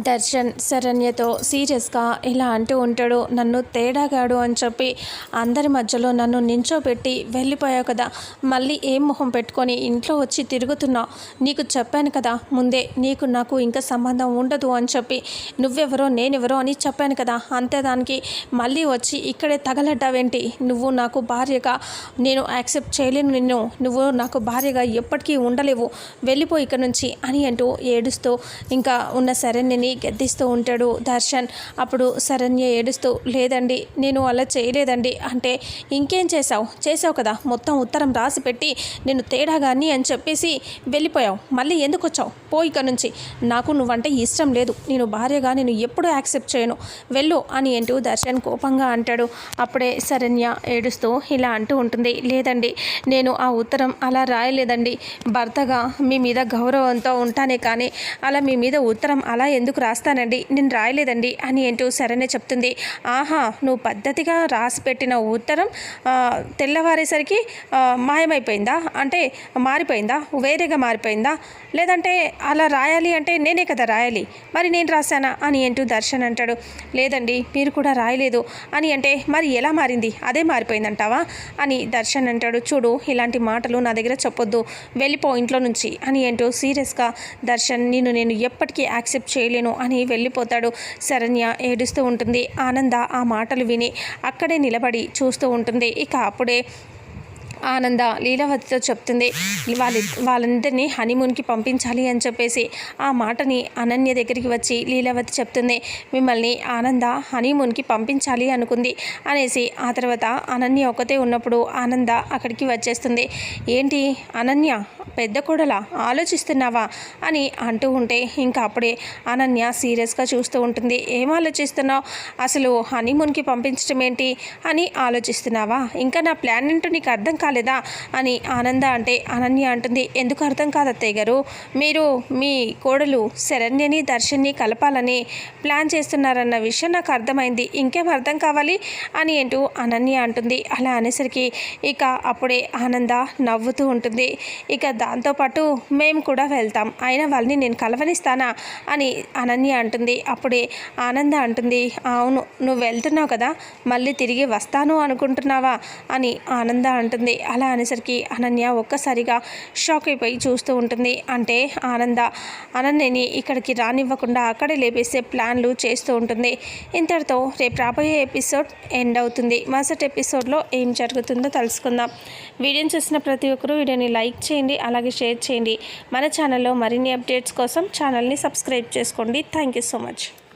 దర్శన్ శరణ్యతో సీరియస్గా ఇలా అంటూ ఉంటాడు నన్ను తేడాగాడు అని చెప్పి అందరి మధ్యలో నన్ను నించోబెట్టి వెళ్ళిపోయావు కదా మళ్ళీ ఏం మొహం పెట్టుకొని ఇంట్లో వచ్చి తిరుగుతున్నావు నీకు చెప్పాను కదా ముందే నీకు నాకు ఇంకా సంబంధం ఉండదు అని చెప్పి నువ్వెవరో నేనెవరో అని చెప్పాను కదా అంతే దానికి మళ్ళీ వచ్చి ఇక్కడే తగలడ్డావేంటి? నువ్వు నాకు భార్యగా నేను యాక్సెప్ట్ చేయలేను నిన్ను నువ్వు నాకు భార్యగా ఎప్పటికీ ఉండలేవు వెళ్ళిపో ఇక్కడ నుంచి అని అంటూ ఏడుస్తూ ఇంకా ఉన్న శరణ్యని గద్దిస్తూ ఉంటాడు దర్శన్ అప్పుడు శరణ్య ఏడుస్తూ లేదండి నేను అలా చేయలేదండి. అంటే ఇంకేం చేశావు? చేసావు కదా మొత్తం ఉత్తరం రాసి పెట్టి నేను తేడాగాని అని చెప్పేసి వెళ్ళిపోయావు. మళ్ళీ ఎందుకు వచ్చావు? పో నుంచి. నాకు నువ్వంటే ఇష్టం లేదు. నేను భార్యగా నేను ఎప్పుడూ యాక్సెప్ట్ చేయను. వెళ్ళు అని అంటూ దర్శన్ కోపంగా అంటాడు. అప్పుడే శరణ్య ఏడుస్తూ ఇలా అంటూ ఉంటుంది. లేదండి నేను ఆ ఉత్తరం అలా రాయలేదండి. భర్తగా మీ మీద గౌరవంతో ఉంటానే కానీ అలా మీ మీద ఉత్తరం అలా ఎందుకు రాస్తానండి. నేను రాయలేదండి అని అంటూ సరేనే చెప్తుంది. ఆహా నువ్వు పద్ధతిగా రాసి పెట్టిన ఉత్తరం తెల్లవారేసరికి మాయమైపోయిందా? అంటే మారిపోయిందా? వేరేగా మారిపోయిందా? లేదంటే అలా రాయాలి అంటే నేనే కదా రాయాలి. మరి నేను రాశానా? అని అంటూ దర్శన్ అంటాడు. లేదండి మీరు కూడా రాయలేదు. అని అంటే మరి ఎలా మారింది? అదే మారిపోయిందంటావా? అని దర్శన్ అంటాడు. చూడు ఇలాంటి మాటలు నా దగ్గర చెప్పొద్దు. వెళ్ళిపో ఇంట్లో నుంచి. అని అంటూ సీరియస్గా దర్శన్ నిన్ను నేను ఎప్పటికీ యాక్సెప్ట్ చేయలేను. అని వెళ్ళిపోతాడు. శరణ్య ఏడుస్తూ ఉంటుంది. ఆనంద ఆ మాటలు విని అక్కడే నిలబడి చూస్తూ ఉంటుంది. ఇక అప్పుడే ఆనంద లీలావతితో చెప్తుంది వాళ్ళ వాళ్ళందరినీ హనీమూన్కి పంపించాలి అని చెప్పేసి ఆ మాటని అనన్య దగ్గరికి వచ్చి లీలావతి చెప్తుంది మిమ్మల్ని ఆనంద హనీమూన్కి పంపించాలి అనుకుంది. అనేసి ఆ తర్వాత అనన్య ఒకతే ఉన్నప్పుడు ఆనంద అక్కడికి వచ్చేస్తుంది ఏంటి అనన్య పెద్ద కోడలా ఆలోచిస్తున్నావా? అని అంటూ ఉంటే ఇంకా అప్పుడే అనన్య సీరియస్గా చూస్తూ ఉంటుంది ఏం ఆలోచిస్తున్నావు? అసలు హనీమూన్కి పంపించడం ఏంటి? అని ఆలోచిస్తున్నావా? ఇంకా నా ప్లాన్ ఏంటో నీకు అర్థం కాదు కాలేదా అని ఆనంద అంటే అనన్య అంటుంది. ఎందుకు అర్థం కాదు అత్తయ్య గారు? మీరు మీ కోడలు శరణ్యని దర్శన్ని కలపాలని ప్లాన్ చేస్తున్నారన్న విషయం నాకు అర్థమైంది. ఇంకేం అర్థం కావాలి అని అంటూ అనన్య అంటుంది. అలా అనేసరికి ఇక అప్పుడే ఆనంద నవ్వుతూ ఉంటుంది. ఇక దాంతోపాటు మేము కూడా వెళ్తాం. అయినా వాళ్ళని నేను కలవనిస్తానా అని అనన్య అంటుంది. అప్పుడే ఆనంద అంటుంది అవును నువ్వు వెళ్తున్నావు కదా మళ్ళీ తిరిగి వస్తాను అనుకుంటున్నావా? అని ఆనంద అంటుంది. అలా అనేసరికి అనన్య ఒక్కసారిగా షాక్ అయిపోయి చూస్తూ ఉంటుంది. అంటే ఆనంద అనన్యని ఇక్కడికి రానివ్వకుండా అక్కడే లేపేసే ప్లాన్లు చేస్తూ ఉంటుంది. ఇంతటితో రేపు రాబోయే ఎపిసోడ్ ఎండ్ అవుతుంది. మరుసటి ఎపిసోడ్లో ఏం జరుగుతుందో తెలుసుకుందాం. వీడియోని చూసిన ప్రతి ఒక్కరూ వీడియోని లైక్ చేయండి అలాగే షేర్ చేయండి. మన ఛానల్లో మరిన్ని అప్డేట్స్ కోసం ఛానల్ని సబ్స్క్రైబ్ చేసుకోండి. Thank you so much.